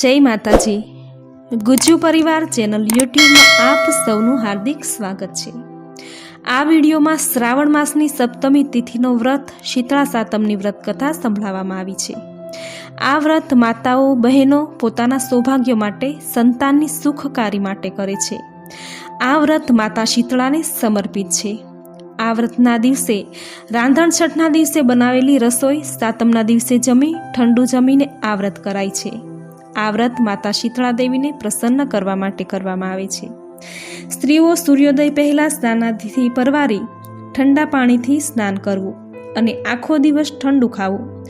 જય માતાજી. ગુજ્જુ પરિવાર ચેનલ યુટ્યુબમાં આપ સૌનું હાર્દિક સ્વાગત છે. આ વિડીયોમાં શ્રાવણ માસની સપ્તમી તિથિનો વ્રત શીતળા સાતમની વ્રત કથા સંભળાવવામાં આવી છે. આ વ્રત માતાઓ, બહેનો પોતાના સૌભાગ્ય માટે, સંતાનની સુખકારી માટે કરે છે. આ વ્રત માતા શીતળાને સમર્પિત છે. આ વ્રતના દિવસે, રાંધણ છઠના દિવસે બનાવેલી રસોઈ સાતમના દિવસે જમી, ઠંડુ જમીને આ વ્રત કરાય છે. આ વ્રત માતા શીતળા દેવીને પ્રસન્ન કરવા માટે કરવામાં આવે છે. સ્ત્રીઓ સૂર્યોદય પહેલાં સ્નાનાથી પરવારી ઠંડા પાણીથી સ્નાન કરવું અને આખો દિવસ ઠંડુ ખાવું.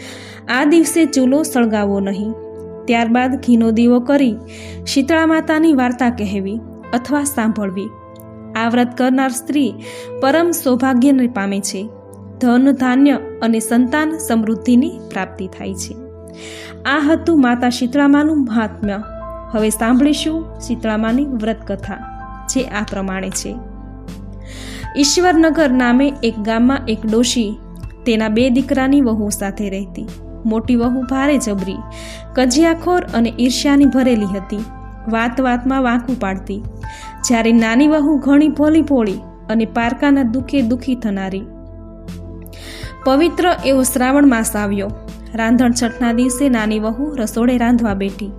આ દિવસે ચૂલો સળગાવવો નહીં. ત્યારબાદ ઘીનો દીવો કરી શીતળા માતાની વાર્તા કહેવી અથવા સાંભળવી. આ વ્રત કરનાર સ્ત્રી પરમ સૌભાગ્યને પામે છે. ધન, ધાન્ય અને સંતાન સમૃદ્ધિની પ્રાપ્તિ થાય છે. આ હતું માતા શીતળામાનું મહાત્મ્ય. હવે સાંભળીશું શીતળામાની વ્રતકથા, જે આ પ્રમાણે છે. ઈશ્વરનગર નામે એક ગામમાં એક ડોશી તેના બે દીકરાની વહુ સાથે રહેતી. મોટી વહુ ભારે જબરી, કજિયાખોર અને ઈર્ષ્યાની ભરેલી હતી. વાત વાતમાં વાંકું પાડતી. જ્યારે નાની વહુ ઘણી ભોલી ભોળી અને પારકાના દુઃખે દુઃખી થનારી. પવિત્ર એવો શ્રાવણ માસ આવ્યો. રાંધણ છઠના દિવસે નાની વહુ રસોડે રાંધવા બેઠી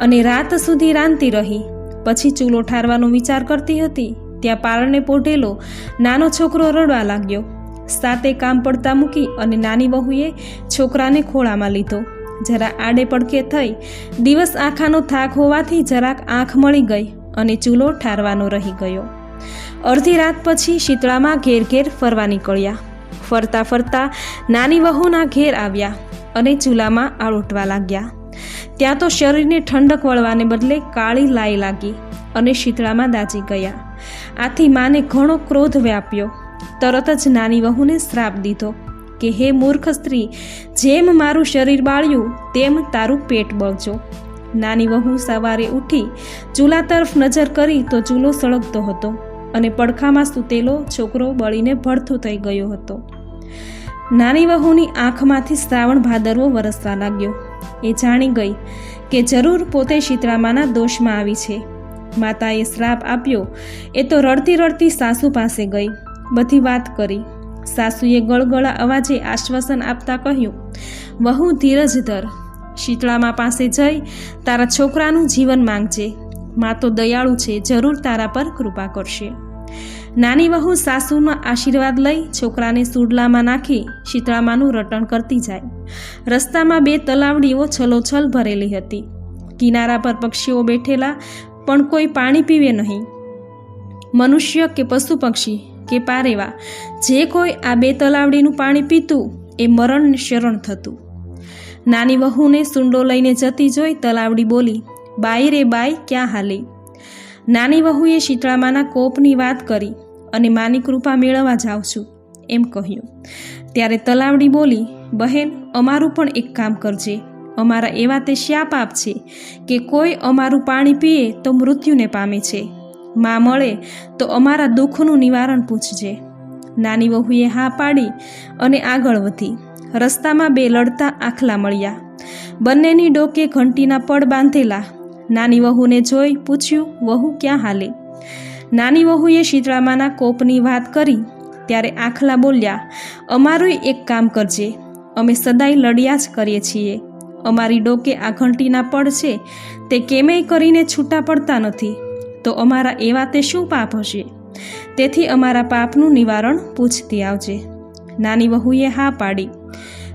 અને રાત સુધી રાંધતી રહી. પછી ચૂલો ઠારવાનો વિચાર કરતી હતી. ત્યાં પારણે પોઢેલો નાનો છોકરો રડવા લાગ્યો. સાતે કામ પડતા મૂકી અને નાની વહુએ છોકરાને ખોળામાં લીધો. જરા આડે પડકે થઈ દિવસ આખાનો થાક હોવાથી જરાક આંખ મળી ગઈ અને ચૂલો ઠારવાનો રહી ગયો. અડધી રાત પછી શીતળામાં ઘેર ઘેર ફરવા નીકળ્યા. ફરતા ફરતા નાની વહુના ઘેર આવ્યા. અને ચૂલામાં આળોટવા લાગ્યા. ત્યાં તો શરીરને ઠંડક વળવાને બદલે કાળી લાઈ લાગી અને શીતળામાં દાજી ગયા. આથી માને ઘણો ક્રોધ વ્યાપ્યો. તરત જ નાની વહુને શ્રાપ દીધો કે, હે મૂર્ખ સ્ત્રી, જેમ મારું શરીર બાળ્યું, તેમ તારું પેટ બળજો. નાની વહુ સવારે ઉઠી ચૂલા તરફ નજર કરી તો ચૂલો સળગતો હતો અને પડખામાં સૂતેલો છોકરો બળીને ભડથું થઈ ગયો હતો. નાની વહુની આંખમાંથી શ્રાવણ ભાદરવો વરસવા લાગ્યો. એ જાણી ગઈ કે જરૂર પોતે શીતળામાના દોષમાં આવી છે. માતાએ શ્રાપ આપ્યો. એ તો રડતી રડતી સાસુ પાસે ગઈ. બધી વાત કરી. સાસુએ ગળગળા અવાજે આશ્વાસન આપતા કહ્યું, વહુ, ધીરજ ધર. શીતળામા પાસે જઈ તારા છોકરાનું જીવન માંગજે. મા તો દયાળુ છે. જરૂર તારા પર કૃપા કરશે. નાની વહુ સાસુનો આશીર્વાદ લઈ છોકરાને સુડલામાં નાખી શીતળામાનું રટણ કરતી જાય. રસ્તામાં બે તલાવડીઓ છલોછલ ભરેલી હતી. કિનારા પર પક્ષીઓ બેઠેલા પણ કોઈ પાણી પીવે નહીં. મનુષ્ય કે પશુ પક્ષી કે પારેવા, જે કોઈ આ બે તલાવડીનું પાણી પીતું એ મરણને શરણ થતું. નાની વહુને સુંડો લઈને જતી જોઈ તલાવડી બોલી, બાઈ રે બાઈ, ક્યાં હાલી? નાની વહુએ શીતળામાના કોપની વાત કરી અને માની કૃપા મેળવવા જાઉં છું, એમ કહ્યું. ત્યારે તલાવડી બોલી, બહેન, અમારું પણ એક કામ કરજે. અમારા એવા તે શ્યાપાપ છે કે કોઈ અમારું પાણી પીએ તો મૃત્યુને પામે છે. માં મળે તો અમારા દુઃખનું નિવારણ પૂછજે. નાની વહુએ હા પાડી અને આગળ વધી. રસ્તામાં બે લડતા આખલા મળ્યા. બંનેની ડોકે ઘંટીના પડ બાંધેલા નાની વહુને જોઈ પૂછ્યું, વહુ, ક્યાં હાલે? નાની વહુએ શીતળામાના કોપની વાત કરી, ત્યારે આખલા બોલ્યા, અમારું એક કામ કરજે. અમે સદાય લડ્યા જ કરીએ છીએ. અમારી ડોકે આ ઘંટીના પડ છે, તે કેમેય કરીને છૂટા પડતા નથી. તો અમારા એવા તે શું પાપ હશે? તેથી અમારા પાપનું નિવારણ પૂછતી આવજે. નાની વહુએ હા પાડી.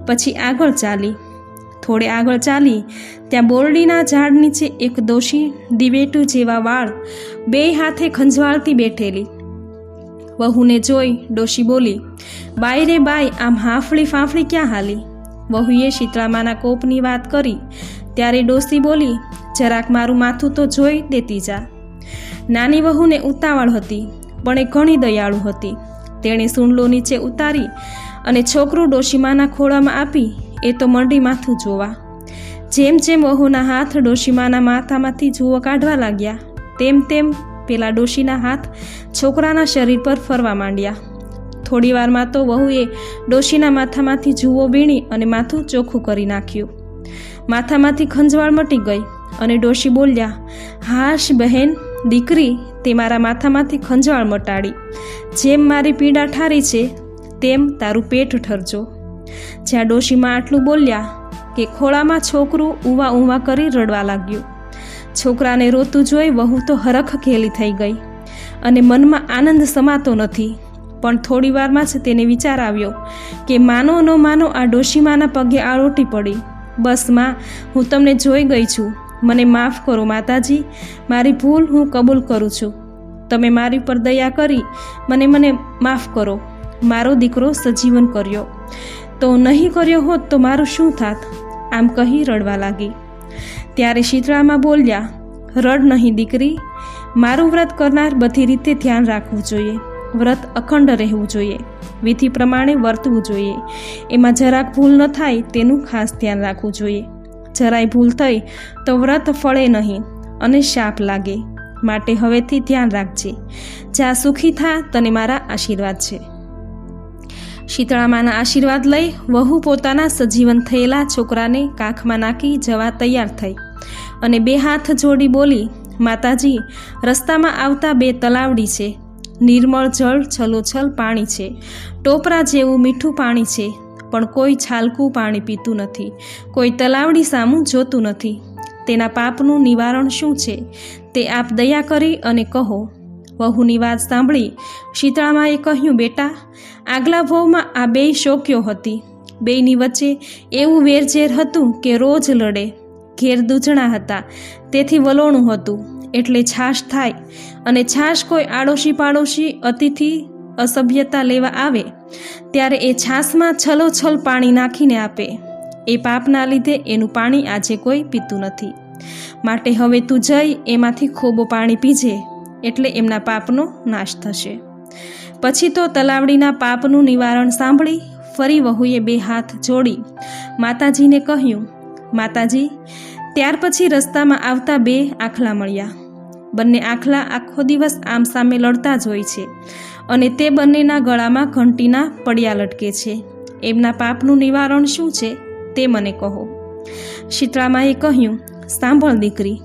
પછી આગળ ચાલી. થોડે આગળ ચાલી, ત્યાં બોરડીના ઝાડ નીચે એક દોષી દિવેટુ જેવા વાળ બે હાથે ખંજવાળતી બેઠેલી. વહુને જોઈ ડોશી બોલી, બાઈ રે બાઈ, આમ હાંફળી ફાંફળી ક્યાં હાલી? વહુએ શીતળામાના કોપની વાત કરી, ત્યારે ડોસી બોલી, જરાક મારું માથું તો જોઈ દેતી જા. નાની વહુને ઉતાવળ હતી, પણ એ ઘણી દયાળુ હતી. તેણે સૂંડલો નીચે ઉતારી અને છોકરું ડોશીમાના ખોળામાં આપી એ તો મંડી માથું જોવા. જેમ જેમ વહુના હાથ ડોશીમાના માથામાંથી જુઓ કાઢવા લાગ્યા, તેમ તેમ પેલા ડોશીના હાથ છોકરાના શરીર પર ફરવા માંડ્યા. થોડી વારમાં તો વહુએ ડોશીના માથામાંથી જુઓ વીણી અને માથું ચોખ્ખું કરી નાખ્યું. માથામાંથી ખંજવાળ મટી ગઈ અને ડોશી બોલ્યા, હાશ બહેન, દીકરી, તે મારા માથામાંથી ખંજવાળ મટાડી. જેમ મારી પીડા ઠારી છે, તેમ તારું પેટ ઠરજો. જ્યાં ડોશીમાં આટલું બોલ્યા કે ખોળામાં છોકરું ઊવા ઊવા કરી રડવા લાગ્યું. છોકરાને રોતું જોઈ વહુ તો હરખ ઘેલી થઈ ગઈ અને મનમાં આનંદ સમાતો નથી. પણ થોડી વારમાં જ તેને વિચાર આવ્યો કે માનો ન માનો આ ડોશીમાના પગે આળોટી પડી. બસમાં, હું તમને જોઈ ગઈ છું. મને માફ કરો માતાજી. મારી ભૂલ હું કબૂલ કરું છું. તમે મારી પર દયા કરી, મને મને માફ કરો. મારો દીકરો સજીવન કર્યો. તો નહીં કર્યો હોત તો મારું શું થાત? આમ કહી રડવા લાગી. ત્યારે શીતળામાં બોલ્યા, રડ નહીં દીકરી. મારું વ્રત કરનાર બધી રીતે ધ્યાન રાખવું જોઈએ. વ્રત અખંડ રહેવું જોઈએ. વિધિ પ્રમાણે વર્તવું જોઈએ. એમાં જરાક ભૂલ ન થાય તેનું ખાસ ધ્યાન રાખવું જોઈએ. જરાય ભૂલ થઈ તો વ્રત ફળે નહીં અને શાપ લાગે. માટે હવેથી ધ્યાન રાખજે. જ્યાં સુખી થા તને મારા આશીર્વાદ છે. શીતળામાના આશીર્વાદ લઈ વહુ પોતાના સજીવન થયેલા છોકરાને કાખમાં નાખી જવા તૈયાર થઈ. અને બે હાથ જોડી બોલી, માતાજી, રસ્તામાં આવતા બે તલાવડી છે. નિર્મળ જળ, છલોછલ પાણી છે. ટોપરા જેવું મીઠું પાણી છે. પણ કોઈ છાલકું પાણી પીતું નથી. કોઈ તલાવડી સામું જોતું નથી. તેના પાપનું નિવારણ શું છે? તે આપ દયા કરી અને કહો. વહુની વાત સાંભળી શીતળામાએ કહ્યું, બેટા આગલા ભવમાં આ બેય શોક્યો હતી. બેયની વચ્ચે એવું વેરઝેર હતું કે રોજ લડે. ઘેર દૂજણા હતા. તેથી વલોણું હતું. એટલે છાશ થાય. અને છાશ કોઈ આડોશી પાડોશી અતિથિ અસભ્યતા લેવા આવે, ત્યારે એ છાશમાં છલોછલ પાણી નાખીને આપે. એ પાપના લીધે એનું પાણી આજે કોઈ પીતું નથી. માટે હવે તું જઈ, એમાંથી ખોબો પાણી પીજે. એટલે એમના પાપનો નાશ થશે. પછી તો તલાવડીના પાપનું નિવારણ સાંભળી ફરી વહુએ બે હાથ જોડી માતાજીને કહ્યું, માતાજી, ત્યાર પછી રસ્તામાં આવતા બે આખલા મળ્યા. બંને આખલા આખો દિવસ આમ સામે લડતા જ હોય છે અને તે બંનેના ગળામાં ઘંટીના પડ્યા લટકે છે. એમના પાપનું નિવારણ શું છે તે મને કહો. શીતળામાએ કહ્યું, સાંભળ દીકરી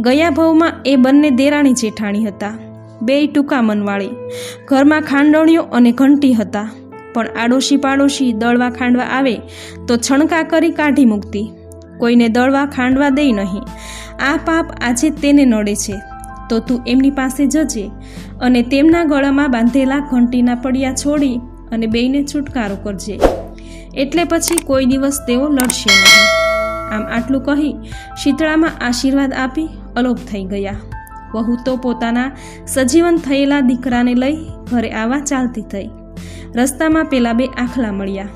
ગયા ભાવમાં એ બંને દેરાણી જેઠાણી હતા. બેય ટૂંકા મનવાળી. ઘરમાં ખાંડણીઓ અને ઘંટી હતા. પણ આડોશી પાડોશી દળવા ખાંડવા આવે તો છણકા કરી કાઢી મૂકતી. કોઈને દળવા ખાંડવા દઈ નહીં. આ પાપ આજે તેને નડે છે. તો તું એમની પાસે જજે અને તેમના ગળામાં બાંધેલા ઘંટીના પડિયા છોડી અને બેયને છુટકારો કરજે. એટલે પછી કોઈ દિવસ તેઓ લડશે નહીં. આમ આટલું કહી શીતળામાં આશીર્વાદ આપી અલોપ થઈ ગયા. વહુ તો પોતાના સજીવન થયેલા દીકરાને લઈ ઘરે આવવા ચાલતી થઈ. રસ્તામાં પેલા બે આખલા મળ્યા.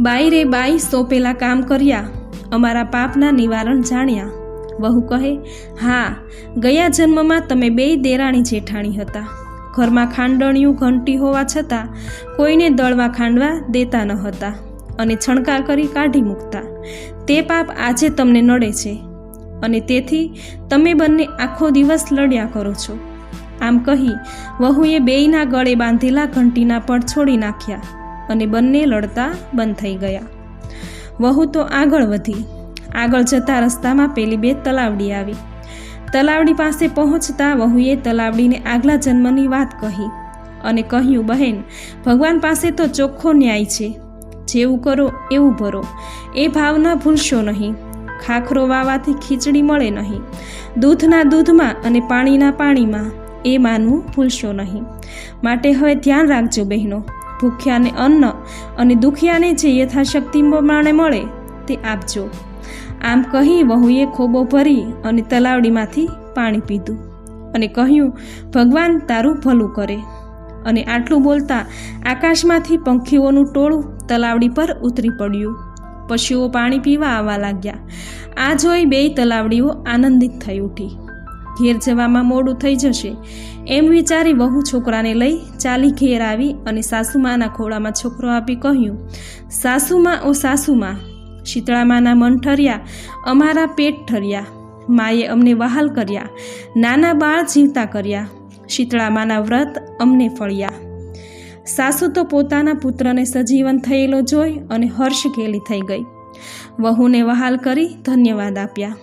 બાઈ રે બાઈ સોંપેલા કામ કર્યા. અમારા પાપના નિવારણ જાણ્યા. વહુ કહે, હા, ગયા જન્મમાં તમે બેય દેરાણી જેઠાણી હતા. ઘરમાં ખાંડણિયું ઘંટી હોવા છતાં કોઈને દળવા ખાંડવા દેતા ન હતા. અને છણકાર કરી કાઢી મૂકતા. તે પાપ આજે તમને નડે છે. અને તેથી તમે બંને આખો દિવસ લડ્યા કરો છો. આમ કહી વહુએ બેયના ગળે બાંધેલા ઘંટીના પડ છોડી નાખ્યા અને બંને લડતા બંધ થઈ ગયા. વહુ તો આગળ વધી. આગળ જતા રસ્તામાં પેલી બે તલાવડી આવી. તલાવડી પાસે પહોંચતા વહુએ તલાવડીને આગલા જન્મની વાત કહી અને કહ્યું, બહેન, ભગવાન પાસે તો ચોખ્ખો ન્યાય છે. જેવું કરો, એવું ભરો. એ ભાવના ભૂલશો નહીં. ખાખરો વાવાથી ખીચડી મળે નહીં. દૂધના દૂધમાં અને પાણીના પાણીમાં એ માનવું ભૂલશો નહીં. માટે હવે ધ્યાન રાખજો બહેનો, ભૂખ્યાને અન્ન અને દુખિયાને જે યથાશક્તિ પ્રમાણે મળે તે આપજો. આમ કહી વહુએ ખોબો ભરી અને તલાવડીમાંથી પાણી પીધું અને કહ્યું, ભગવાન તારું ભલું કરે. અને આટલું બોલતા આકાશમાંથી પંખીઓનું ટોળું તલાવડી પર ઉતરી પડ્યું. પશુઓ પાણી પીવા આવવા લાગ્યા. આ જોઈ બેય તલાવડીઓ આનંદિત થઈ ઉઠી. ઘેર જવામાં મોડું થઈ જશે એમ વિચારી વહુ છોકરાને લઈ ચાલી ઘેર આવી અને સાસુમાના ખોળામાં છોકરો આપી કહ્યું, સાસુમાં, ઓ સાસુમાં, શીતળામાના મન ઠર્યા, અમારા પેટ ઠર્યા, માએ અમને વહાલ કર્યા, નાના બાળ જીવતા કર્યા, શીતળામાના વ્રત અમને ફળ્યા. સાસુ તો પોતાના પુત્રને સજીવન થયેલો જોઈ અને હર્ષ ઘેલી થઈ ગઈ. વહુને વહાલ કરી ધન્યવાદ આપ્યા.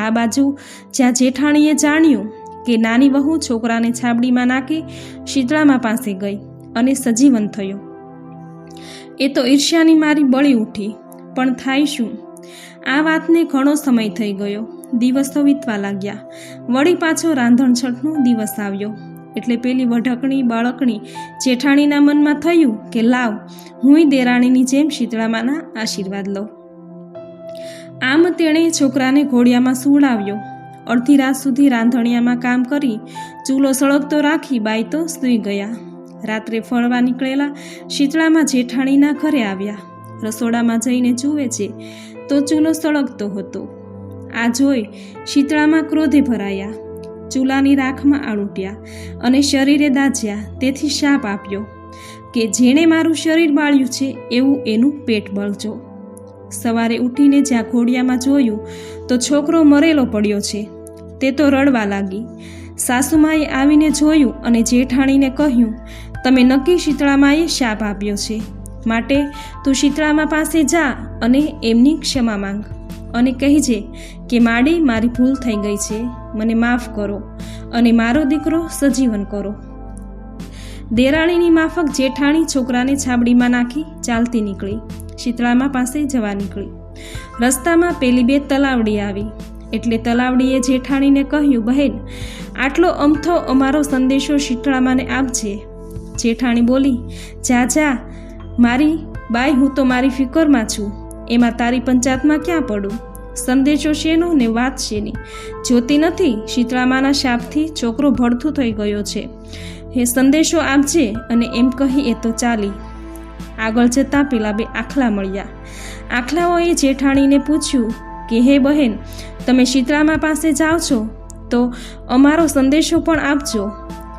આ બાજુ જ્યાં જેઠાણીએ જાણ્યું કે નાની વહુ છોકરાને છાબડીમાં નાખી શીતળામાં પાસે ગઈ અને સજીવન થયો. એ તો ઈર્ષ્યાની મારી બળી ઉઠી, પણ થાય શું? આ વાતને ઘણો સમય થઈ ગયો. દિવસો વીતવા લાગ્યા. વળી પાછો રાંધણછઠનો દિવસ આવ્યો. એટલે પેલી વઢકણી, બાળકણી જેઠાણીના મનમાં થયું કે લાવ, હુંય દેરાણીની જેમ શીતળામાના આશીર્વાદ લઉં. આમ તેણે છોકરાને ઘોડિયામાં સુવડાવ્યો. અડધી રાત સુધી રાંધણિયામાં કામ કરી ચૂલો સળગતો રાખી બાઈ તો સૂઈ ગયા. રાત્રે ફરવા નીકળેલા શીતળામાં જેઠાણીના ઘરે આવ્યા. રસોડામાં જઈને જુએ છે તો ચૂલો સળગતો હતો. આ જોઈ શીતળામાં ક્રોધે ભરાયા. ચૂલાની રાખમાં આળૂટ્યા અને શરીરે દાજ્યા. તેથી શાપ આપ્યો કે જેણે મારું શરીર બાળ્યું છે એવું એનું પેટ બળજો. સવારે ઉઠીને જ્યાં ઘોડિયામાં જોયું તો છોકરો મરેલો પડ્યો છે. તે તો રડવા લાગી. સાસુમાએ આવીને જોયું અને જેઠાણીને કહ્યું, તમે નક્કી શીતળામાએ શાપ આપ્યો છે. માટે તું શીતળામા પાસે જા અને એમની ક્ષમા માંગ. અને કહેજે કે માડી મારી ભૂલ થઈ ગઈ છે, મને માફ કરો અને મારો દીકરો સજીવન કરો. દેરાણીની માફક જેઠાણી છોકરાને છાબડીમાં નાખી ચાલતી નીકળી, શીતળામાં પાસે જવા નીકળી. રસ્તામાં પેલી બે તલાવડી આવી, એટલે તલાવડીએ જેઠાણીને કહ્યું, બહેન, આટલો અમથો અમારો સંદેશો શીતળામાને આપજે. જેઠાણી બોલી, જા જા, મારી બાઈ, હું તો મારી ફિકરમાં છું. એમાં તારી પંચાયતમાં ક્યાં પડું? સંદેશો શેનો ને વાત શેની? જોતી નથી, શીતળામાના શાપથી છોકરો ભડથું થઈ ગયો છે. હે સંદેશો આપજે અને એમ કહી એ તો ચાલી. આગળ જતાં પેલા બે આખલા મળ્યા. આખલાઓએ જેઠાણીને પૂછ્યું, કે હે બહેન, તમે શીતળામા પાસે જાઓ છો? તો અમારો સંદેશો પણ આપજો.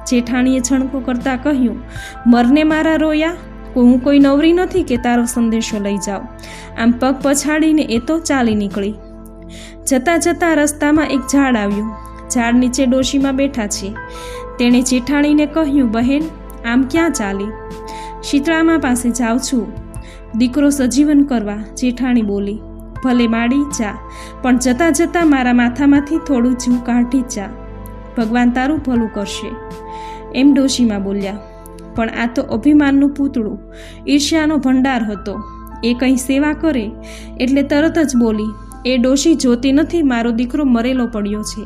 જેઠાણીએ છણકો કરતાં કહ્યું, મરને મારા રોયા? હું કોઈ નવરી નથી કે તારો સંદેશો લઈ જાઉં. આમ પગ પછાડીને એ તો ચાલી નીકળી. જતાં જતાં રસ્તામાં એક ઝાડ આવ્યું. ઝાડ નીચે ડોશીમાં બેઠા છે તેણે જેઠાણીને કહ્યું, બહેન, આમ ક્યાં ચાલી? શીતળામા પાસે જાઉં છું. દીકરો સજીવન કરવા જેઠાણી બોલી. ભલે માડી જા, પણ જતાં જતાં મારા માથામાંથી થોડું જીવ કાઢી જા. ભગવાન તારું ભલું કરશે. એમ ડોશીમાં બોલ્યા. પણ આ તો અભિમાનનું પૂતળું. ઈર્ષ્યાનો ભંડાર હતો. એ કંઈ સેવા કરે એટલે તરત જ બોલી, એ ડોશી જોતી નથી મારો દીકરો મરેલો પડ્યો છે.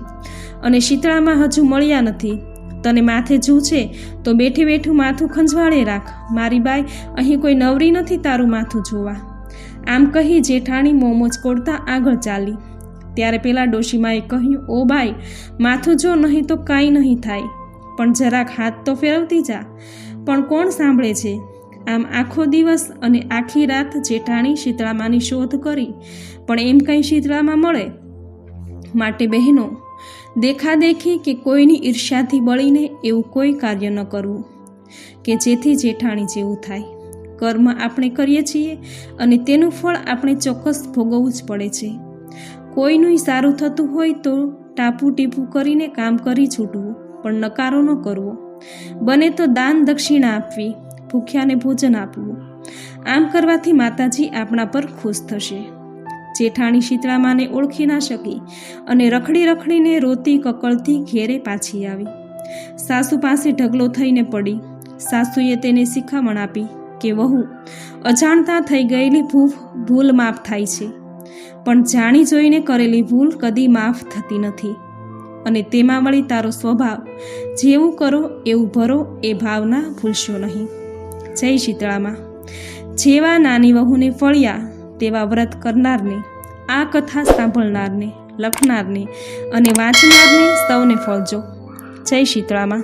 અને શીતળામાં હજુ મળ્યા નથી. તને માથે જૂ છે તો બેઠી બેઠું માથું ખંજવાળે રાખ. મારી બાઈ અહીં કોઈ નવરી નથી તારું માથું જોવા. આમ કહી જેઠાણી મોમોજ કોડતા આગળ ચાલી. ત્યારે પેલા ડોશીમાએ કહ્યું, ઓ બાઈ, માથું જો નહીં તો કાંઈ નહીં થાય. પણ જરાક હાથ તો ફેરવતી જા. પણ કોણ સાંભળે છે? આમ આખો દિવસ અને આખી રાત જેઠાણી શીતળામાની શોધ કરી, પણ એમ કંઈ શીતળામાં મળે? માટે બહેનો દેખાદેખી કે કોઈની ઈર્ષ્યાથી બળીને એવું કોઈ કાર્ય ન કરવું, કે જેથી જેઠાણી જેવું થાય. કર્મ આપણે કરીએ છીએ અને તેનું ફળ આપણે ચોક્કસ ભોગવવું જ પડે છે. કોઈનું સારું થતું હોય તો ટાપુ ટીપું કરીને કામ કરી છૂટવું, પણ નકારો ન કરવો. બને તો દાન દક્ષિણા આપવી, ભૂખ્યાને ભોજન આપવું. આમ કરવાથી માતાજી આપણા પર ખુશ થશે. જેઠાણી શીતળામાને ઓળખી ના શકી અને રખડી રખડીને રોતી કકળતી ઘેરે પાછી આવી. સાસુ પાસે ઢગલો થઈને પડી. સાસુએ તેને શિખામણ આપી કે, વહુ, અજાણતા થઈ ગયેલી ભૂફ ભૂલ માફ થાય છે. પણ જાણી જોઈને કરેલી ભૂલ કદી માફ થતી નથી. અને તેમાં વળી તારો સ્વભાવ. જેવું કરો, એવું ભરો, એ ભાવના ભૂલશો નહીં. જય શીતળામાં જેવા નાની વહુને ફળ્યા, તેવા વ્રત કરનારને, આ કથા સાંભળનારને, લખનારને અને વાંચનારને સૌને ફળજો. જય શીતળામાં